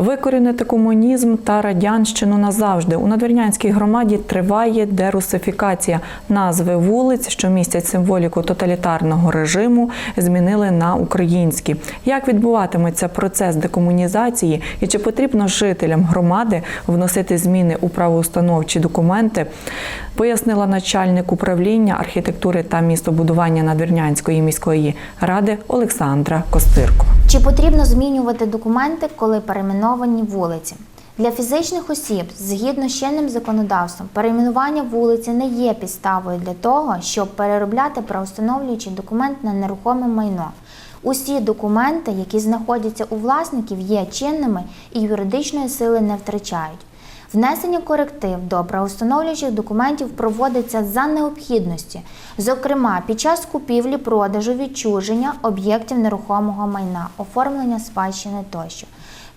Викорінити комунізм та радянщину назавжди. У надвірнянській громаді триває дерусифікація. Назви вулиць, що містять символіку тоталітарного режиму, змінили на українські. Як відбуватиметься процес декомунізації і чи потрібно жителям громади вносити зміни у правоустановчі документи, пояснила начальник управління архітектури та містобудування Надвірнянської міської ради Олександра Костирко. Чи потрібно змінювати документи, коли перейменовані вулиці? Для фізичних осіб, згідно з чинним законодавством, перейменування вулиці не є підставою для того, щоб переробляти правоустановлюючий документ на нерухоме майно. Усі документи, які знаходяться у власників, є чинними і юридичної сили не втрачають. Внесення коректив до правоустановлюючих документів проводиться за необхідності, зокрема під час купівлі, продажу, відчуження об'єктів нерухомого майна, оформлення спадщини тощо.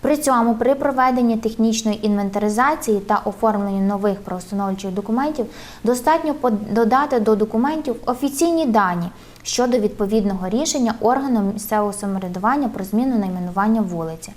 При цьому при проведенні технічної інвентаризації та оформленні нових правоустановлюючих документів достатньо додати до документів офіційні дані щодо відповідного рішення органу місцевого самоврядування про зміну найменування вулиці.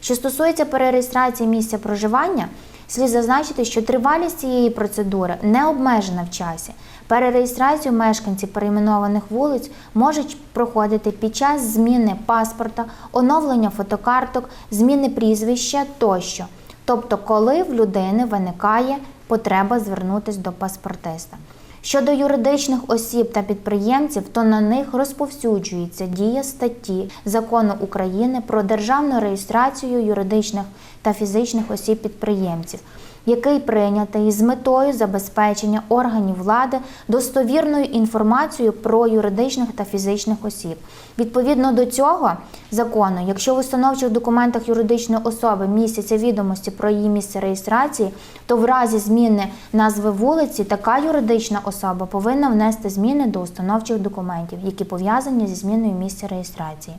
Що стосується перереєстрації місця проживання, слід зазначити, що тривалість цієї процедури не обмежена в часі. Перереєстрацію мешканців перейменованих вулиць можуть проходити під час зміни паспорта, оновлення фотокарток, зміни прізвища тощо. Тобто, коли в людини виникає потреба звернутися до паспортиста. Щодо юридичних осіб та підприємців, то на них розповсюджується дія статті Закону України про державну реєстрацію юридичних та фізичних осіб підприємців, який прийнятий з метою забезпечення органів влади достовірною інформацією про юридичних та фізичних осіб. Відповідно до цього закону, якщо в установчих документах юридичної особи містяться відомості про її місце реєстрації, то в разі зміни назви вулиці така юридична особа повинна внести зміни до установчих документів, які пов'язані зі зміною місця реєстрації.